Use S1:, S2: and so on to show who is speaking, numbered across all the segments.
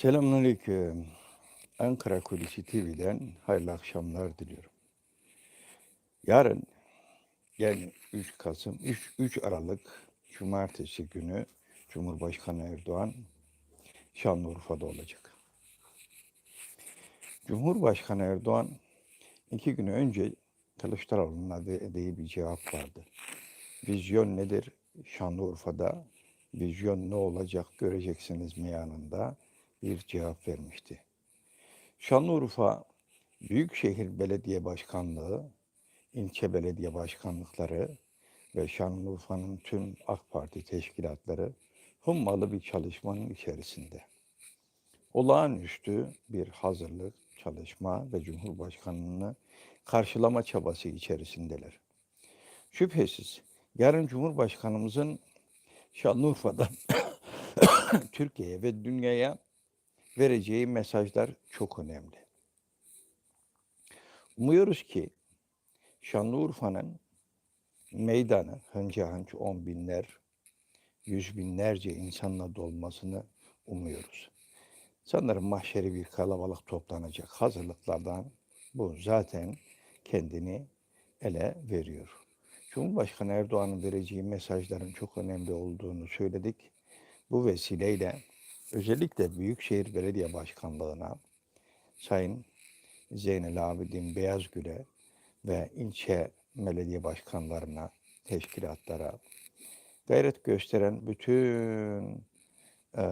S1: Selamünaleyküm. Ankara Kulisi TV'den hayırlı akşamlar diliyorum. Yarın yani 3 Kasım, 3, 3 Aralık Cumartesi günü Cumhurbaşkanı Erdoğan Şanlıurfa'da olacak. Cumhurbaşkanı Erdoğan iki gün önce Kılıçdaroğlu'na verdiği bir cevap vardı. Vizyon nedir? Şanlıurfa'da vizyon ne olacak göreceksiniz meyanında bir cevap vermişti. Şanlıurfa Büyükşehir Belediye Başkanlığı, ilçe belediye başkanlıkları ve Şanlıurfa'nın tüm AK Parti teşkilatları hummalı bir çalışmanın içerisinde. Olağanüstü bir hazırlık, çalışma ve Cumhurbaşkanlığını karşılama çabası içerisindeler. Şüphesiz yarın Cumhurbaşkanımızın Şanlıurfa'dan Türkiye'ye ve dünyaya vereceği mesajlar çok önemli. Umuyoruz ki Şanlıurfa'nın meydanı hınca hınç on binler, yüz binlerce insanla dolmasını umuyoruz. Sanırım mahşeri bir kalabalık toplanacak. Hazırlıklardan bu zaten kendini ele veriyor. Cumhurbaşkanı Erdoğan'ın vereceği mesajların çok önemli olduğunu söyledik. Bu vesileyle özellikle Büyükşehir Belediye Başkanlığı'na Sayın Zeynel Abidin Beyazgül'e ve ilçe belediye başkanlarına, teşkilatlara gayret gösteren bütün e,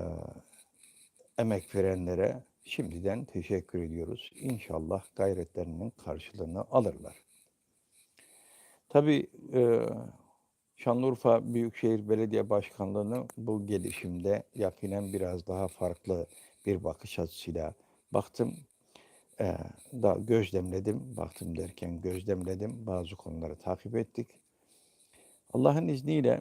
S1: emek verenlere şimdiden teşekkür ediyoruz. İnşallah gayretlerinin karşılığını alırlar. Tabii e, Şanlıurfa Büyükşehir Belediye Başkanlığı'nı bu gelişimde yakinen biraz daha farklı bir bakış açısıyla baktım. Ee, da gözlemledim, baktım derken gözlemledim, bazı konuları takip ettik. Allah'ın izniyle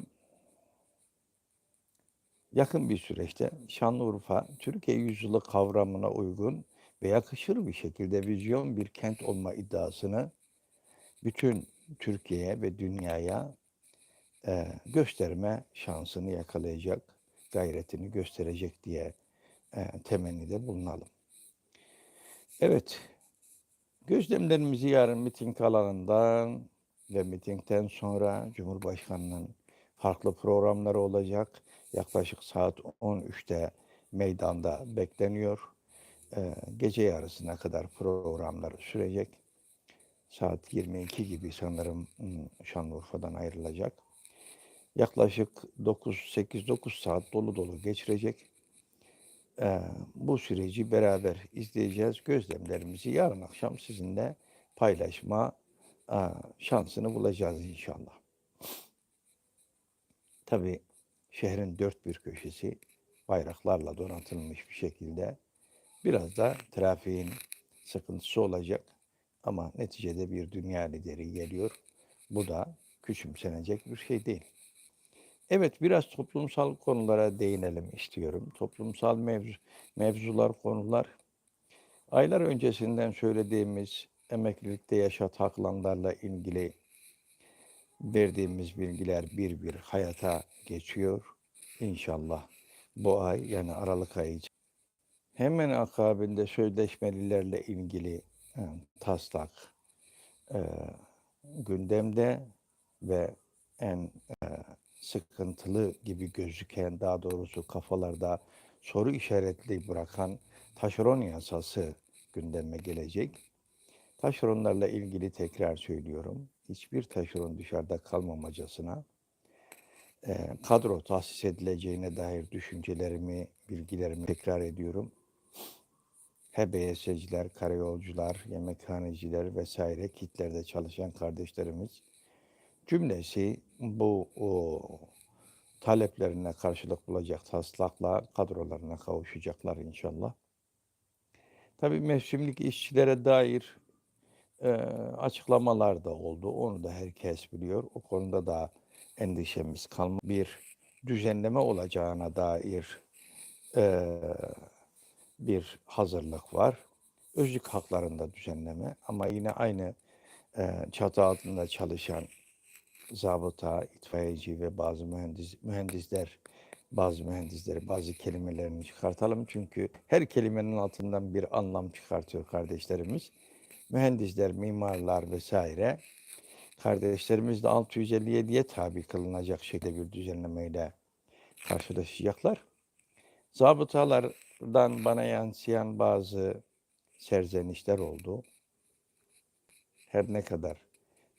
S1: yakın bir süreçte Şanlıurfa, Türkiye yüzyılı kavramına uygun ve yakışır bir şekilde vizyon bir kent olma iddiasını bütün Türkiye'ye ve dünyaya e, gösterme şansını yakalayacak, gayretini gösterecek diye e, temennide bulunalım. Evet, gözlemlerimizi yarın miting alanından ve mitingden sonra Cumhurbaşkanı'nın farklı programları olacak. Yaklaşık saat 13'te meydanda bekleniyor. Ee, gece yarısına kadar programları sürecek. Saat 22 gibi sanırım Şanlıurfa'dan ayrılacak. Yaklaşık 9-8-9 saat dolu dolu geçirecek. Ee, bu süreci beraber izleyeceğiz. Gözlemlerimizi yarın akşam sizinle paylaşma e, şansını bulacağız inşallah. Tabii şehrin dört bir köşesi bayraklarla donatılmış bir şekilde biraz da trafiğin sıkıntısı olacak ama neticede bir dünya lideri geliyor. Bu da küçümsenecek bir şey değil. Evet, biraz toplumsal konulara değinelim istiyorum. Toplumsal mevzu, mevzular, konular. Aylar öncesinden söylediğimiz emeklilikte yaşa takılanlarla ilgili verdiğimiz bilgiler bir bir hayata geçiyor. İnşallah bu ay yani Aralık ayı hemen akabinde sözleşmelilerle ilgili e, taslak e, gündemde ve en sıkıntılı gibi gözüken daha doğrusu kafalarda soru işaretli bırakan taşeron yasası gündeme gelecek. Taşeronlarla ilgili tekrar söylüyorum. Hiçbir taşeron dışarıda kalmamacasına e, kadro tahsis edileceğine dair düşüncelerimi, bilgilerimi tekrar ediyorum. HBS'ciler, karayolcular, yemekhaneciler vesaire kitlerde çalışan kardeşlerimiz cümlesi bu o, taleplerine karşılık bulacak taslakla kadrolarına kavuşacaklar inşallah. Tabii mevsimlik işçilere dair e, açıklamalar da oldu. Onu da herkes biliyor. O konuda da endişemiz kalma bir düzenleme olacağına dair e, bir hazırlık var. Özlük haklarında düzenleme ama yine aynı e, çatı altında çalışan zabıta, itfaiyeci ve bazı mühendis, mühendisler bazı mühendisleri bazı kelimelerini çıkartalım. Çünkü her kelimenin altından bir anlam çıkartıyor kardeşlerimiz. Mühendisler, mimarlar vesaire kardeşlerimiz de 657'ye tabi kılınacak şekilde bir düzenlemeyle karşılaşacaklar. Zabıtalardan bana yansıyan bazı serzenişler oldu. Her ne kadar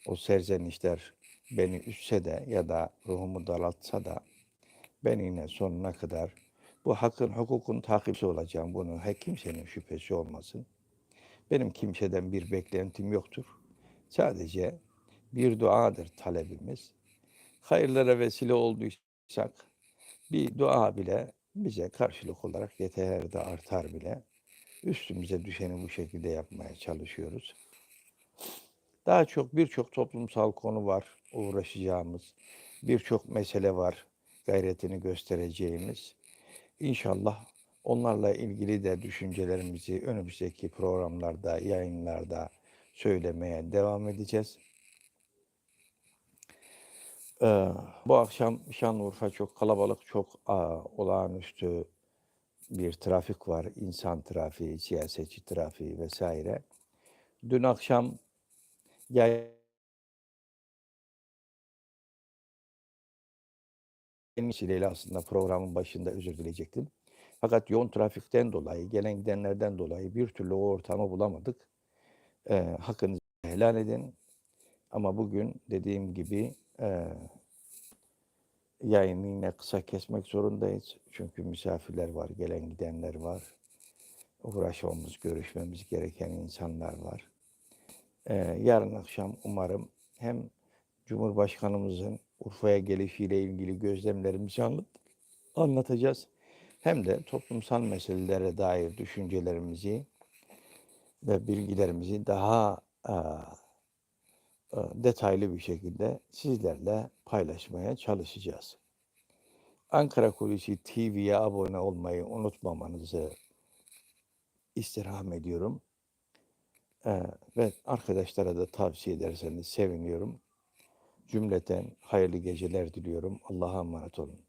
S1: o serzenişler beni üzse de ya da ruhumu daraltsa da ben yine sonuna kadar bu hakkın, hukukun takipçisi olacağım. Bunu her kimsenin şüphesi olmasın. Benim kimseden bir beklentim yoktur. Sadece bir duadır talebimiz. Hayırlara vesile olduysak bir dua bile bize karşılık olarak yeter de artar bile. Üstümüze düşeni bu şekilde yapmaya çalışıyoruz. Daha çok birçok toplumsal konu var uğraşacağımız. Birçok mesele var gayretini göstereceğimiz. İnşallah onlarla ilgili de düşüncelerimizi önümüzdeki programlarda, yayınlarda söylemeye devam edeceğiz. Ee, bu akşam Şanlıurfa çok kalabalık, çok aa, olağanüstü bir trafik var. İnsan trafiği, siyasetçi trafiği vesaire. Dün akşam yayın vesileyle aslında programın başında özür dileyecektim. Fakat yoğun trafikten dolayı, gelen gidenlerden dolayı bir türlü o ortamı bulamadık. Ee, hakkınızı helal edin. Ama bugün dediğim gibi e, yayını yine kısa kesmek zorundayız. Çünkü misafirler var, gelen gidenler var. Uğraşmamız, görüşmemiz gereken insanlar var. Ee, yarın akşam umarım hem Cumhurbaşkanımızın Urfa'ya gelişiyle ilgili gözlemlerimizi anlat anlatacağız. Hem de toplumsal meselelere dair düşüncelerimizi ve bilgilerimizi daha a, a, detaylı bir şekilde sizlerle paylaşmaya çalışacağız. Ankara Kulisi TV'ye abone olmayı unutmamanızı istirham ediyorum. Ee, ve arkadaşlara da tavsiye ederseniz seviniyorum. Cümleten hayırlı geceler diliyorum. Allah'a emanet olun.